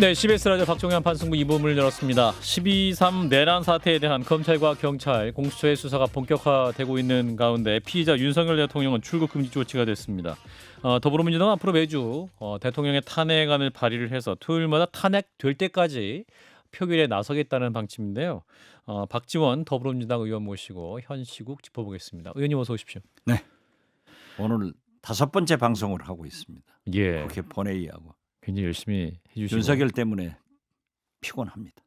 네, CBS 라디오 박종현 판승부 2부문을 열었습니다. 12.3 내란 사태에 대한 검찰과 경찰 공수처의 수사가 본격화되고 있는 가운데 피의자 윤석열 대통령은 출국 금지 조치가 됐습니다. 어, 더불어민주당은 앞으로 매주 어, 대통령의 탄핵안을 발의를 해서 토요일마다 탄핵될 때까지 표결에 나서겠다는 방침인데요. 어, 박지원 더불어민주당 의원 모시고 현 시국 짚어보겠습니다. 의원님 어서 오십시오. 오늘 다섯 번째 방송을 하고 있습니다. 예, 그렇게 본회의하고 굉장히 열심히 해주시고 윤석열 때문에 피곤합니다.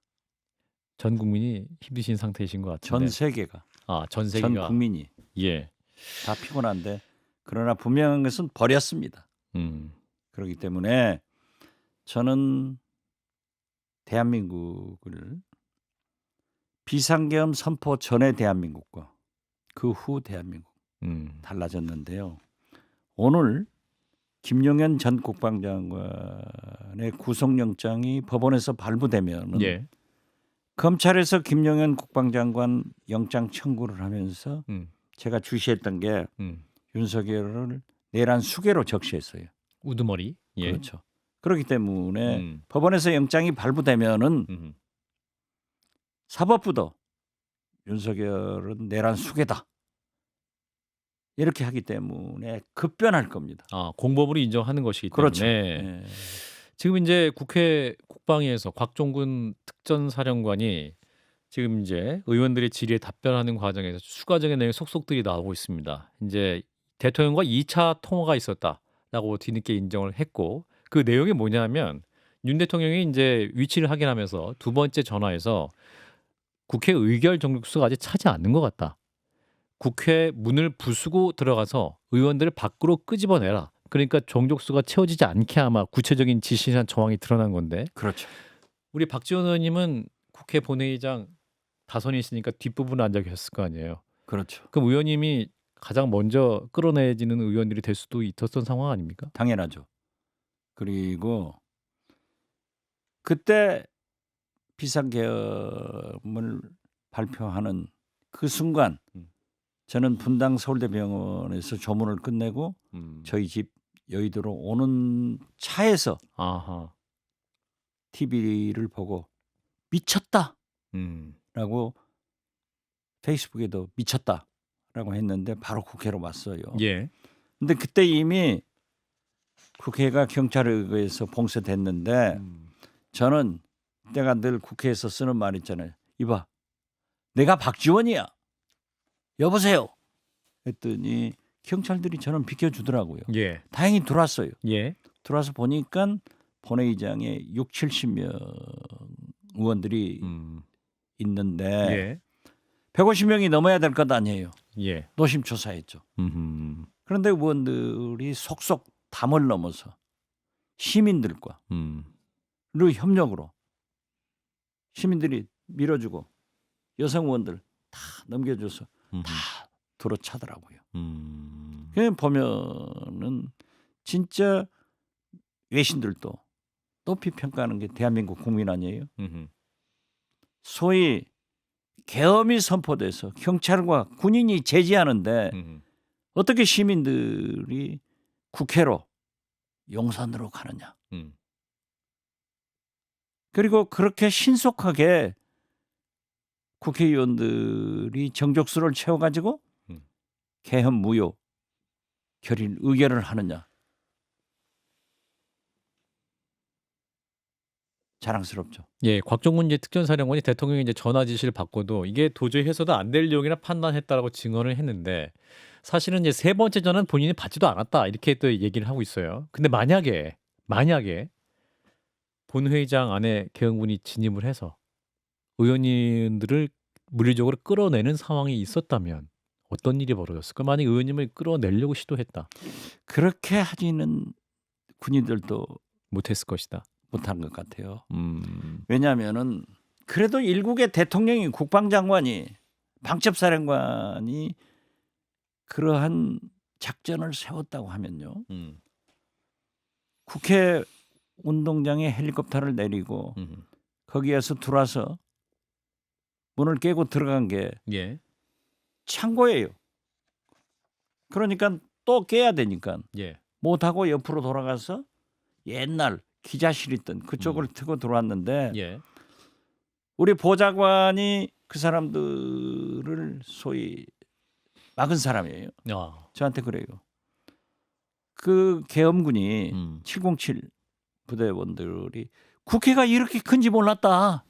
전 국민이 힘드신 상태이신 것전 같은데. 세계가 아, 전전 세계가 국민이 예. 다 피곤한데 그러나 분명한 것은 버렸습니다. 음. 그렇기 때문에 저는 대한민국을 비상계엄 선포 전의 대한민국과 그 후 대한민국 음. 달라졌는데요. 오늘 김용현 전 국방장관의 구속영장이 법원에서 발부되면 예. 검찰에서 김용현 국방장관 영장 청구를 하면서 음. 제가 주시했던 게 음. 윤석열을 내란 수괴로 적시했어요. 우두머리. 예. 그렇죠. 그렇기 때문에 음. 법원에서 영장이 발부되면은 음. 사법부도 윤석열은 내란 수괴다. 이렇게 하기 때문에 급변할 겁니다. 아, 공범으로 인정하는 것이기 때문에 그렇죠. 예. 지금 이제 국회 국방위에서 곽종군 특전사령관이 지금 이제 의원들의 질의에 답변하는 과정에서 추가적인 내용 속속들이 나오고 있습니다. 이제 대통령과 2차 통화가 있었다라고 뒤늦게 인정을 했고 그 내용이 뭐냐면 윤 대통령이 이제 위치를 확인하면서 두 번째 전화에서 국회 의결 정족수가 아직 차지 않는 것 같다. 국회 문을 부수고 들어가서 의원들을 밖으로 끄집어내라. 그러니까 정족수가 채워지지 않게 아마 구체적인 지시나 정황이 드러난 건데 그렇죠. 우리 박지원 의원님은 국회 본회의장 다선이 있으니까 뒷부분에 앉아 계셨을 거 아니에요. 그렇죠. 그럼 의원님이 가장 먼저 끌어내지는 의원들이 될 수도 있었던 상황 아닙니까? 당연하죠. 그리고 그때 비상계엄을 발표하는 그 순간 음. 저는 분당 서울대병원에서 조문을 끝내고 음. 저희 집 여의도로 오는 차에서 아하. TV를 보고 미쳤다라고 음. 페이스북에도 미쳤다라고 했는데 바로 국회로 왔어요. 예. 근데 그때 이미 국회가 경찰에 의해서 봉쇄됐는데 음. 저는 내가 늘 국회에서 쓰는 말 있잖아요. 이봐, 내가 박지원이야. 여보세요. 했더니 경찰들이 저는 비켜주더라고요. 예. 다행히 들어왔어요. 예. 들어와서 보니까 본회의장에 6, 70명 의원들이 음. 있는데 예. 150명이 넘어야 될 것 아니에요. 예. 노심초사했죠. 음. 그런데 의원들이 속속 담을 넘어서 시민들과 음. 를 협력으로 시민들이 밀어주고 여성 의원들 다 넘겨줘서 음. 다 들어차더라고요. 음. 그냥 보면은 진짜 외신들도 높이 평가하는 게 대한민국 국민 아니에요? 음. 소위 계엄이 선포돼서 경찰과 군인이 제지하는데 음. 어떻게 시민들이 국회로 용산으로 가느냐? 음. 그리고 그렇게 신속하게 국회의원들이 정족수를 채워가지고 음. 개헌 무효 결의 의결을 하느냐 자랑스럽죠. 예, 곽종군 이제 특전사령관이 대통령이 이제 전화 지시를 받고도 이게 도저히 해서도 안 될 내용이라 판단했다라고 증언을 했는데 사실은 이제 세 번째 전화는 본인이 받지도 않았다 이렇게 또 얘기를 하고 있어요. 근데 만약에 만약에 본 회의장 안에 개헌군이 진입을 해서 의원님들을 물리적으로 끌어내는 상황이 있었다면 어떤 일이 벌어졌을까? 만약 의원님을 끌어내려고 시도했다 그렇게 하지는 군인들도 못했을 것이다. 못한 것 같아요. 음, 왜냐하면은 그래도 일국의 대통령이 국방장관이 방첩사령관이 그러한 작전을 세웠다고 하면요. 음, 국회 운동장에 헬리콥터를 내리고 음, 거기에서 들어와서 문을 깨고 들어간 게 예, 창고예요. 그러니까 또 깨야 되니까 예, 못하고 옆으로 돌아가서 옛날 기자실 있던 그쪽을 트고 들어왔는데 예. 우리 보좌관이 그 사람들을 소위 막은 사람이에요. 아. 저한테 그래요. 그 계엄군이 음. 707 부대원들이 국회가 이렇게 큰지 몰랐다.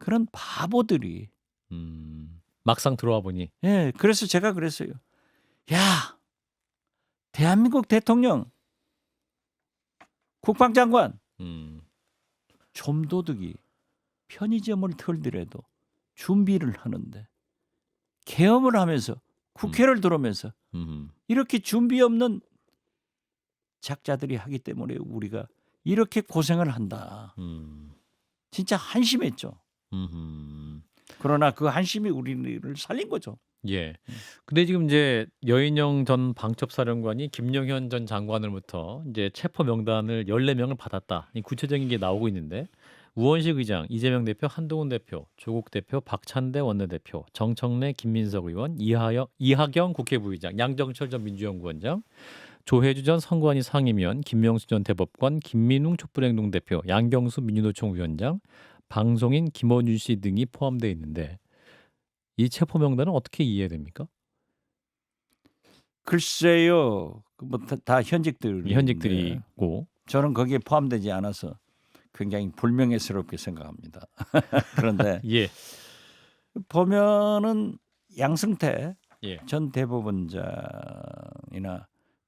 그런 바보들이 음. 막상 들어와 보니 예, 그래서 제가 그랬어요. 야, 대한민국 대통령, 국방장관, 음. 좀도둑이 편의점을 털더라도 준비를 하는데 계엄을 하면서 국회를 들어오면서 음. 이렇게 준비 없는 작자들이 하기 때문에 우리가 이렇게 고생을 한다. 음. 진짜 한심했죠. 음. 그러나 그 한심이 우리를 살린 거죠. 예. 근데 지금 이제 여인영 전 방첩사령관이 김영현 전 장관으로부터 이제 체포 명단을 14명을 받았다. 이 구체적인 게 나오고 있는데 우원식 의장, 이재명 대표, 한동훈 대표, 조국 대표, 박찬대 원내대표, 정청래, 김민석 의원, 이하영, 이하경 국회 부의장, 양정철 전 민주연구원장, 조혜주 전 선관위 상임위원, 김명수 전 대법관, 김민웅 촛불행동 대표, 양경수 민주노총 위원장, 방송인 김원준 씨 등이 포함되어 있는데 이 체포 명단은 어떻게 이해됩니까? 글쎄요, 뭐다 다 현직들. 이 현직들이 있고 저는 거기에 포함되지 않아서 굉장히 불명예스럽게 생각합니다. 그런데 예, 보면은 양승태 예, 전 대법원장이나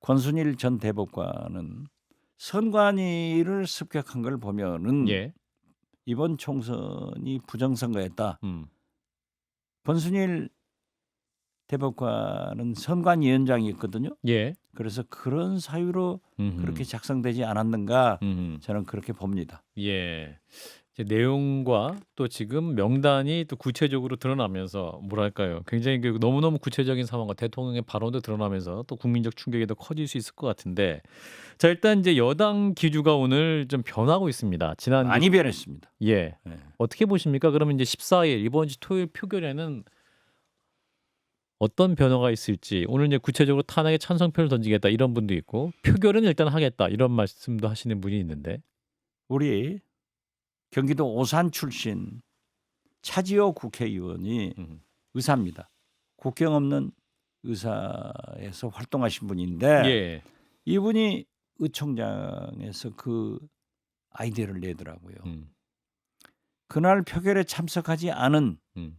권순일 전 대법관은 선관위를 습격한 걸 보면은 예, 이번 총선이 부정선거였다. 음, 권순일 대법관은 선관위원장이었거든요. 예, 그래서 그런 사유로 음흠, 그렇게 작성되지 않았는가 음흠, 저는 그렇게 봅니다. 예. 이제 내용과 또 지금 명단이 또 구체적으로 드러나면서 뭐랄까요, 굉장히 그 너무너무 구체적인 상황과 대통령의 발언도 드러나면서 또 국민적 충격이 더 커질 수 있을 것 같은데, 자 일단 이제 여당 기류가 오늘 좀 변하고 있습니다. 지난 많이 변했습니다. 예, 네. 어떻게 보십니까? 그러면 이제 14일 이번 주 토요일 표결에는 어떤 변화가 있을지 오늘 이제 구체적으로 탄핵에 찬성표를 던지겠다 이런 분도 있고 표결은 일단 하겠다 이런 말씀도 하시는 분이 있는데 우리 경기도 오산 출신 차지호 국회의원이 음, 의사입니다. 국경 없는 의사에서 활동하신 분인데 예, 이분이 의총장에서 그 아이디어를 내더라고요. 음, 그날 표결에 참석하지 않은 음,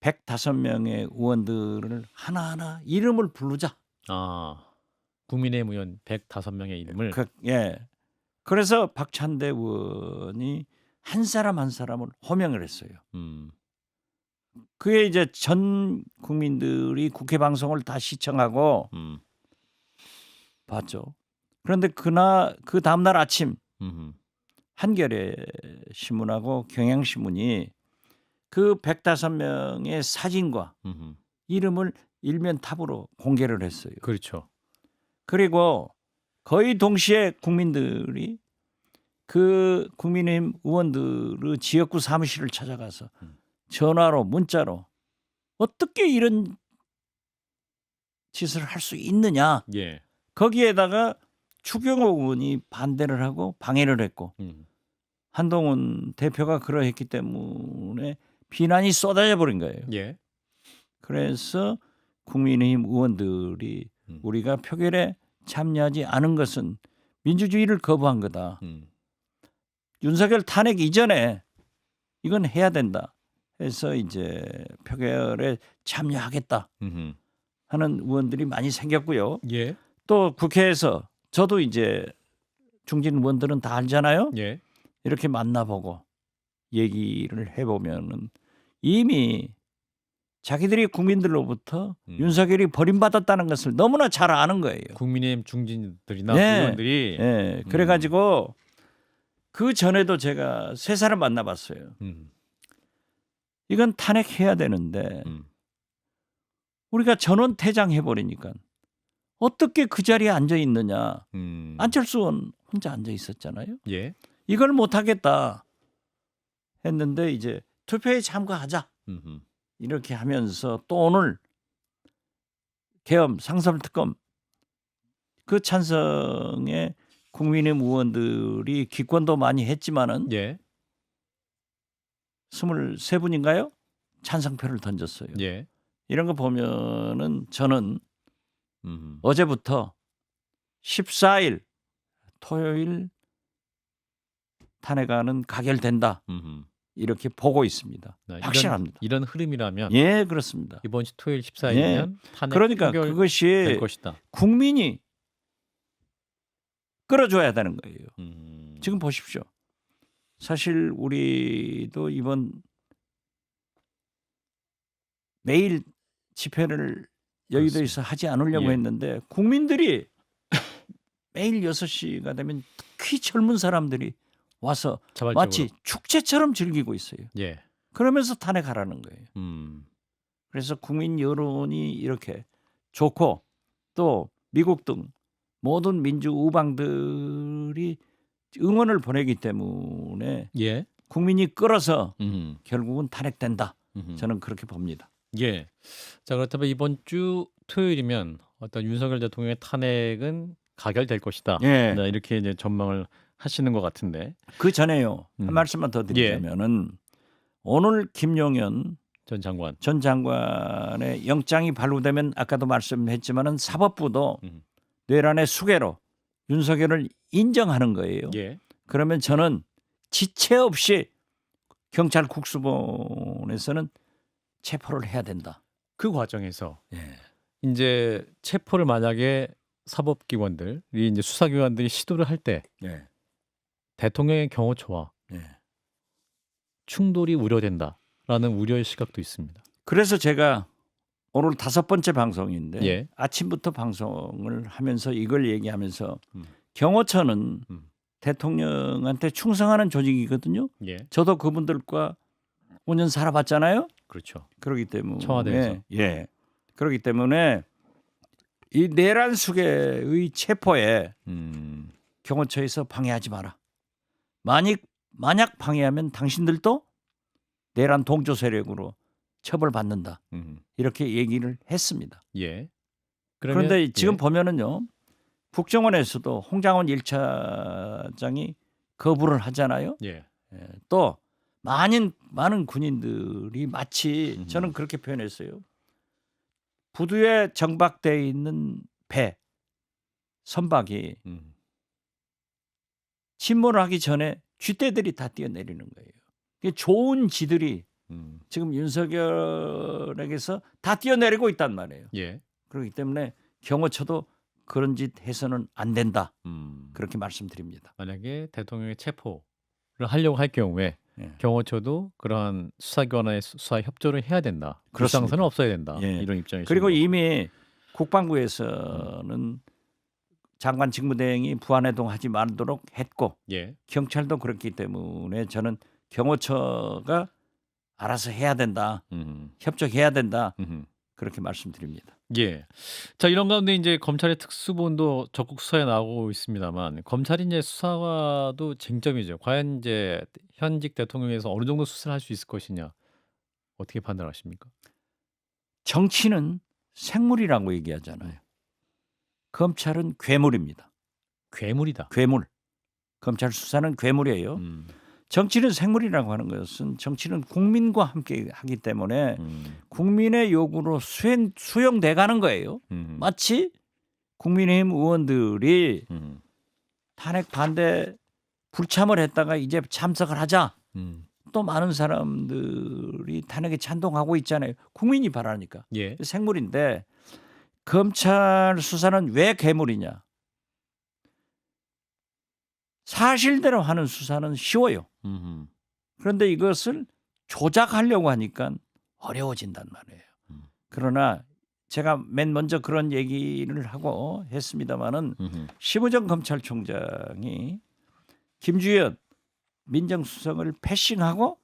105명의 의원들을 하나하나 이름을 부르자. 아 국민의힘 의원 105명의 이름을 그, 예. 그래서 박찬대 의원이 한 사람 한 사람을 호명을 했어요. 음, 그게 이제 전 국민들이 국회 방송을 다 시청하고 음, 봤죠. 그런데 그날 그 다음 날 아침 음, 한겨레 신문하고 경향 신문이 그 105명의 사진과 음, 이름을 일면 탑으로 공개를 했어요. 그렇죠. 그리고 거의 동시에 국민들이 그 국민의힘 의원들의 지역구 사무실을 찾아가서 음. 전화로 문자로 어떻게 이런 짓을 할 수 있느냐 예, 거기에다가 추경호 의원이 반대를 하고 방해를 했고 음, 한동훈 대표가 그러했기 때문에 비난이 쏟아져 버린 거예요. 예, 그래서 국민의힘 의원들이 음. 우리가 표결에 참여하지 않은 것은 민주주의를 거부한 거다. 음, 윤석열 탄핵 이전에 이건 해야 된다. 해서 이제 표결에 참여하겠다 음, 하는 의원들이 많이 생겼고요. 예, 또 국회에서 저도 이제 중진 의원들은 다 알잖아요. 예, 이렇게 만나보고 얘기를 해보면은 이미 자기들이 국민들로부터 음. 윤석열이 버림받았다는 것을 너무나 잘 아는 거예요. 국민의힘 중진들이나 네. 의원들이 예, 그래가지고 그 전에도 제가 세 사람 만나봤어요. 음, 이건 탄핵해야 되는데 음, 우리가 전원 퇴장해 버리니까 어떻게 그 자리에 앉아 있느냐? 음, 안철수 의원 혼자 앉아 있었잖아요. 예, 이걸 못 하겠다 했는데 이제 투표에 참가하자 음, 이렇게 하면서 또 오늘 계엄 상설 특검 그 찬성에 국민의힘 의원들이 기권도 많이 했지만은 예. 23분인가요? 찬성표를 던졌어요. 예. 이런 거 보면은 저는 음. 어제부터 14일 토요일 탄핵안은 가결된다 음. 이렇게 보고 있습니다. 네, 이런, 확실합니다. 이런 흐름이라면 예, 그렇습니다. 이번 주 토요일 14일이면 탄핵 그러니까 될 그것이. 국민이 끌어줘야 되는 거예요. 음. 지금 보십시오. 사실 우리도 이번 매일 집회를 여의도에서 하지 않으려고 예. 했는데 국민들이 매일 6시가 되면 특히 젊은 사람들이 와서 자발적으로. 마치 축제처럼 즐기고 있어요. 예. 그러면서 탄핵하라는 거예요. 음. 그래서 국민 여론이 이렇게 좋고 또 미국 등 모든 민주 우방들이 응원을 보내기 때문에 예. 국민이 끌어서 음. 결국은 탄핵된다. 음. 저는 그렇게 봅니다. 예. 자 그렇다면 이번 주 토요일이면 어떤 윤석열 대통령의 탄핵은 가결될 것이다. 예. 네, 이렇게 이제 전망을 하시는 것 같은데 그 전에요. 한 음. 말씀만 더 드리자면은 오늘 김용현 전 장관. 전 장관의 영장이 발부되면 아까도 말씀했지만은 사법부도 음. 뇌란의 수괴로 윤석열을 인정하는 거예요. 예. 그러면 저는 지체 없이 경찰 국수본에서는 체포를 해야 된다. 그 과정에서 예. 이제 체포를 만약에 사법기관들이 이제 수사기관들이 시도를 할때 예. 대통령의 경호처와 예. 충돌이 우려된다라는 우려의 시각도 있습니다. 그래서 제가 오늘 다섯 번째 방송인데 예. 아침부터 방송을 하면서 이걸 얘기하면서 음. 경호처는 음. 대통령한테 충성하는 조직이거든요. 예. 저도 그분들과 5년 살아봤잖아요. 그렇죠. 그렇기 때문에 청와대에서. 예. 그렇기 때문에 이 내란 수계의 체포에 음. 경호처에서 방해하지 마라. 만약 만약 방해하면 당신들도 내란 동조 세력으로 처벌받는다. 음. 이렇게 얘기를 했습니다. 예. 그런 그러면 데 지금 예. 보면은요. 국정원에서도 홍장원 1차장이 거부를 하잖아요. 예. 예, 또 많은 많은 군인들이 마치 음. 저는 그렇게 표현했어요. 부두에 정박돼 있는 배 선박이 음. 침몰을 하기 전에 쥐떼들이 다 뛰어내리는 거예요. 좋은 지들이 음. 지금 윤석열에게서 다 뛰어내리고 있단 말이에요. 예. 그렇기 때문에 경호처도 그런 짓 해서는 안 된다. 음. 그렇게 말씀드립니다. 만약에 대통령의 체포를 하려고 할 경우에 예. 경호처도 그러한 수사기관의 수- 수사에 협조를 해야 된다. 불상사는 없어야 된다. 예. 이런 입장이시죠. 그리고 이미 국방부에서는 장관 직무대행이 부안해동 하지 말도록 했고 예. 경찰도 그렇기 때문에 저는 경호처가 알아서 해야 된다. 음. 협조해야 된다. 음. 그렇게 말씀드립니다. 예. 자 이런 가운데 이제 검찰의 특수본도 적극 수사에 나오고 있습니다만 검찰이 이제 수사와도 쟁점이죠. 과연 이제 현직 대통령에서 어느 정도 수사를 할 수 있을 것이냐 어떻게 판단하십니까? 정치는 생물이라고 얘기하잖아요. 검찰은 괴물입니다. 괴물이다. 괴물. 검찰 수사는 괴물이에요. 음. 정치는 생물이라고 하는 것은 정치는 국민과 함께 하기 때문에 음. 국민의 요구로 수행, 수용돼 가는 거예요. 음. 마치 국민의힘 의원들이 음. 탄핵 반대 불참을 했다가 이제 참석을 하자. 음. 또 많은 사람들이 탄핵에 찬동하고 있잖아요. 국민이 바라니까. 예. 생물인데 검찰 수사는 왜 괴물이냐? 사실대로 하는 수사는 쉬워요. 음. 그런데 이것을 조작하려고 하니까 어려워진단 말이에요. 음. 그러나 제가 맨 먼저 그런 얘기를 하고 했습니다마는 음. 심우정 검찰총장이 김주현 민정수석을 패싱하고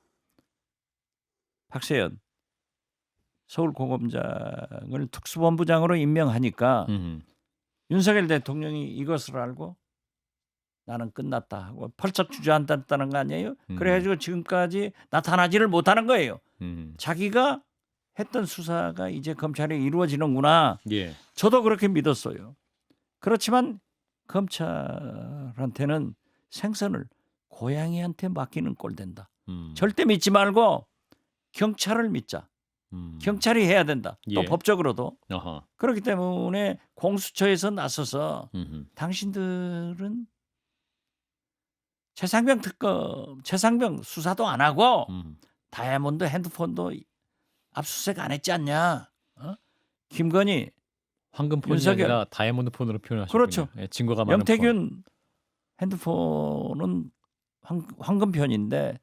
박세현 서울고검장을 특수본부장으로 임명하니까 음. 윤석열 대통령이 이것을 알고 나는 끝났다 하고 펄쩍 주저앉았다는 거 아니에요? 음. 그래가지고 지금까지 나타나지를 못하는 거예요. 음. 자기가 했던 수사가 이제 검찰에 이루어지는구나. 예. 저도 그렇게 믿었어요. 그렇지만 검찰한테는 생선을 고양이한테 맡기는 꼴 된다. 음. 절대 믿지 말고 경찰을 믿자. 음. 경찰이 해야 된다. 또 예. 법적으로도 아하. 그렇기 때문에 공수처에서 나서서 음흠. 당신들은 최상병 특검, 최상병 수사도 안 하고 음. 다이아몬드 핸드폰도 압수수색 안 했지 않냐? 어? 김건희, 황금 폰이 윤석열. 아니라 다이아몬드 폰으로 표현하셨군요. 그렇죠. 예, 증거가 많은 폰. 영태균 핸드폰은 황, 황금 편인데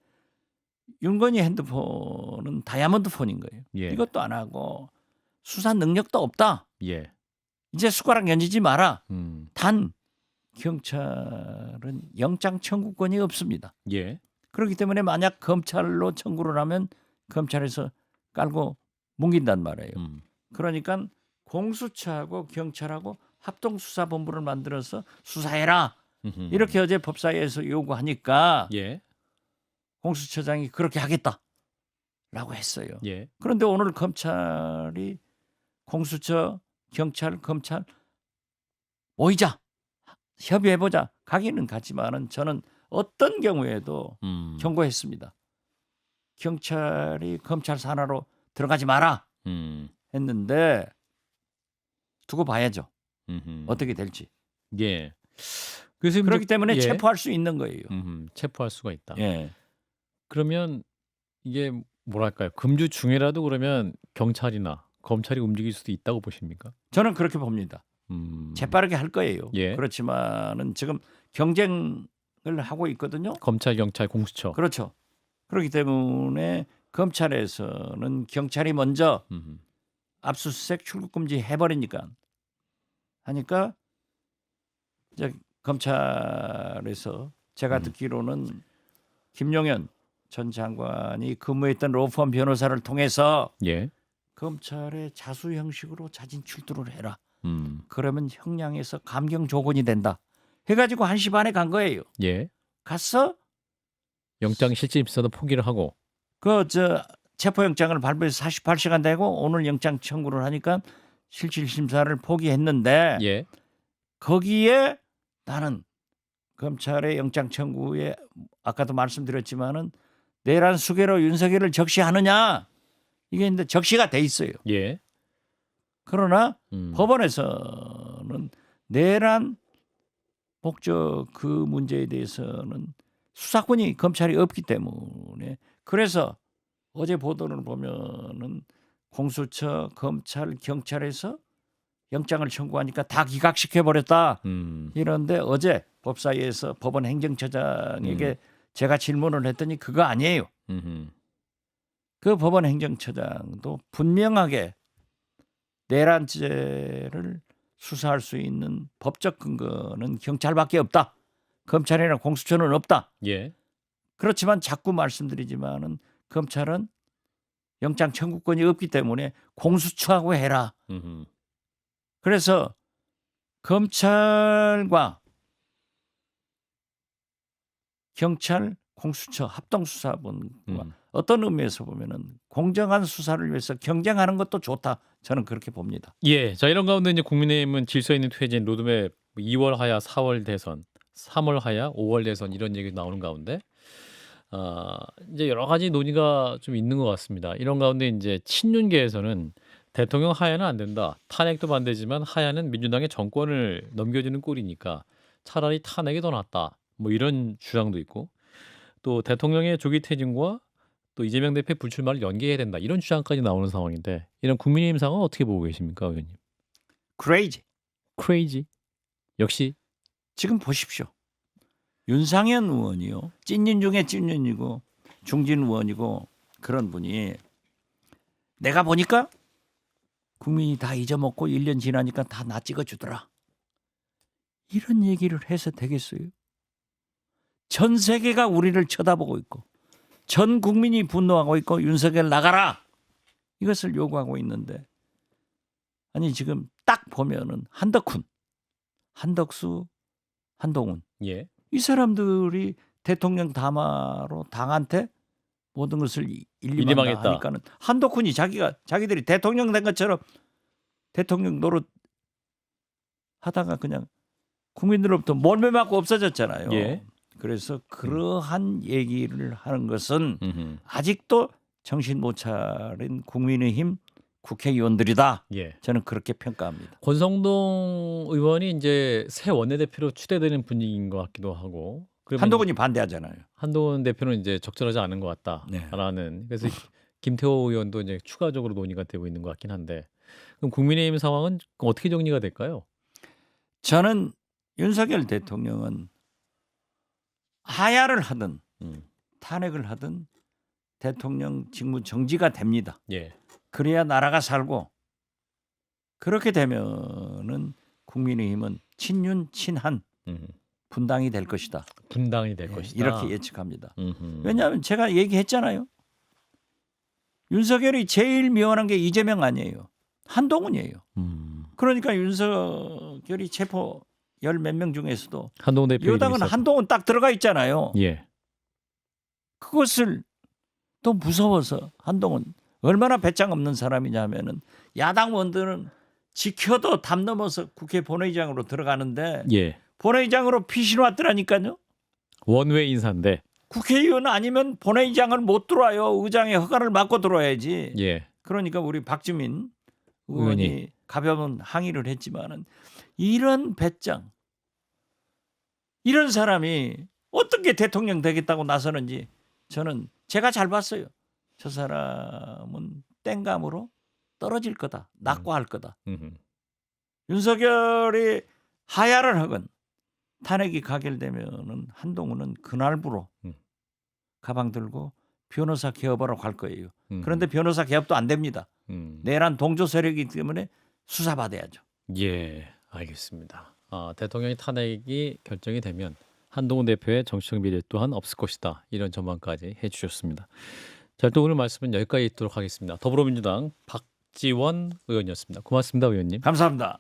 윤건희 핸드폰은 다이아몬드 폰인 거예요. 예. 이것도 안 하고 수사 능력도 없다. 예. 이제 숟가락 얹지 마라. 음. 단 경찰은 영장 청구권이 없습니다. 예. 그렇기 때문에 만약 검찰로 청구를 하면 검찰에서 깔고 뭉긴단 말이에요. 음. 그러니까 공수처하고 경찰하고 합동수사본부를 만들어서 수사해라. 음흠. 이렇게 어제 법사위에서 요구하니까 예. 공수처장이 그렇게 하겠다. 라고 했어요. 예. 그런데 오늘 검찰이 공수처, 경찰, 검찰 모이자. 협의해보자. 가기는 가지만은 저는 어떤 경우에도 음. 경고했습니다. 경찰이 검찰 산하로 들어가지 마라 음. 했는데 두고 봐야죠. 음흠. 어떻게 될지. 예. 그래서 그렇기 때문에 예. 체포할 수 있는 거예요. 음흠. 체포할 수가 있다. 예. 그러면 이게 뭐랄까요? 금주 중에라도 그러면 경찰이나 검찰이 움직일 수도 있다고 보십니까? 저는 그렇게 봅니다. 음. 재빠르게 할 거예요. 예. 그렇지만은 지금 경쟁을 하고 있거든요. 검찰, 경찰, 공수처. 그렇죠. 그렇기 때문에 검찰에서는 경찰이 먼저 음흠. 압수수색 출국 금지 해버리니까 하니까 이제 검찰에서 제가 음. 듣기로는 김용현 전 장관이 근무했던 로펌 변호사를 통해서 예. 검찰의 자수 형식으로 자진 출두를 해라. 음. 그러면 형량에서 감경 조건이 된다. 해가지고 1시 반에 간 거예요. 예. 갔어? 영장 실질 입사도 포기를 하고. 그 저 체포영장을 발부해서 48시간 되고 오늘 영장 청구를 하니까 실질 심사를 포기했는데 예. 거기에 나는 검찰의 영장 청구에 아까도 말씀드렸지만은 내란 수개로 윤석열을 적시하느냐 이게 근데 적시가 돼 있어요. 예. 그러나 음. 법원에서는 내란 목적 그 문제에 대해서는 수사권이 검찰이 없기 때문에 그래서 어제 보도를 보면은 공수처, 검찰, 경찰에서 영장을 청구하니까 다 기각시켜 버렸다. 음. 이런데 어제 법사위에서 법원 행정처장에게 제가 질문을 했더니 그거 아니에요. 음흠. 그 법원 행정처장도 분명하게 내란죄를 수사할 수 있는 법적 근거는 경찰밖에 없다. 검찰이나 공수처는 없다. 예. 그렇지만 자꾸 말씀드리지만은 검찰은 영장 청구권이 없기 때문에 공수처하고 해라. 음흠. 그래서 검찰과 경찰, 공수처 합동수사본과 음. 어떤 의미에서 보면은 공정한 수사를 위해서 경쟁하는 것도 좋다. 저는 그렇게 봅니다. 예. 자, 이런 가운데 이제 국민의힘은 질서 있는 퇴진 로드맵 2월 하야 4월 대선, 3월 하야 5월 대선 이런 얘기 나오는 가운데 아, 이제 여러 가지 논의가 좀 있는 것 같습니다. 이런 가운데 이제 친윤계에서는 대통령 하야는 안 된다. 탄핵도 반대지만 하야는 민주당의 정권을 넘겨주는 꼴이니까 차라리 탄핵이 더 낫다. 뭐 이런 주장도 있고 또 대통령의 조기 퇴진과 또 이재명 대표 불출마를 연계해야 된다. 이런 주장까지 나오는 상황인데 이런 국민의힘 상황 어떻게 보고 계십니까, 의원님? 크레이지. 크레이지. 역시 지금 보십시오. 윤상현 의원이요. 찐윤 중에 찐윤이고 중진 의원이고 그런 분이 내가 보니까 국민이 다 잊어먹고 1년 지나니까 다 나 찍어주더라. 이런 얘기를 해서 되겠어요? 전 세계가 우리를 쳐다보고 있고 전 국민이 분노하고 있고 윤석열 나가라 이것을 요구하고 있는데 아니 지금 딱 보면은 한덕훈, 한덕수, 한동훈 예. 이 사람들이 대통령 담화로 당한테 모든 것을. 일임한다 하니까는 한덕훈이 자기가 자기들이 대통령 된 것처럼 대통령 노릇 하다가 그냥 국민들로부터 몰매 맞고 없어졌잖아요. 예. 그래서 그러한 얘기를 하는 것은. 아직도 정신 못 차린 국민의힘 국회의원들이다. 예. 저는 그렇게 평가합니다. 권성동 의원이 이제 새 원내대표로 추대되는 분위기인 것 같기도 하고 한동훈이 반대하잖아요. 한동훈 대표는 이제 적절하지 않은 것 네. 같다라는 그래서 김태호 의원도 이제 추가적으로 논의가 되고 있는 것 같긴 한데 그럼 국민의힘 상황은 어떻게 정리가 될까요? 저는 윤석열 대통령은 하야를 하든 음. 탄핵을 하든 대통령 직무 정지가 됩니다. 예. 그래야 나라가 살고 그렇게 되면은 국민의힘은 친윤 친한 음. 분당이 될 것이다. 분당이 될 예, 것이다. 이렇게 예측합니다. 음흠. 왜냐하면 제가 얘기했잖아요. 윤석열이 제일 미워하는 게 이재명 아니에요. 한동훈이에요. 음. 그러니까 윤석열이 체포 열 몇 명 중에서도 한동훈 대표 여당은. 한동훈 딱 들어가 있잖아요. 예. 그것을 또 무서워서 한동훈 얼마나 배짱 없는 사람이냐 하면은 야당 원들은 지켜도 담 넘어서 국회 본회의장으로 들어가는데 예. 본회의장으로 피신 왔더라니까요. 원외 인사인데. 국회의원 아니면 본회의장을 못 들어와요. 의장의 허가를 받고 들어와야지. 예. 그러니까 우리 박주민 의원이 의원이. 가벼운 항의를 했지만은 이런 배짱 이런 사람이 어떻게 대통령 되겠다고 나서는지 저는 제가 잘 봤어요. 저 사람은 땡감으로 떨어질 거다. 낙과할 거다. 음흠. 윤석열이 하야를 하건 탄핵이 가결되면은 한동훈은 그날부로 음. 가방 들고 변호사 개업하러 갈 거예요. 음. 그런데 변호사 개업도 안 됩니다. 음. 내란 동조 세력이기 때문에 수사받아야죠. 예, 알겠습니다. 아, 대통령이 탄핵이 결정이 되면 한동훈 대표의 정치적 미래 또한 없을 것이다. 이런 전망까지 해주셨습니다. 자, 또 오늘 말씀은 여기까지 듣도록 하겠습니다. 더불어민주당 박지원 의원이었습니다. 고맙습니다, 의원님. 감사합니다.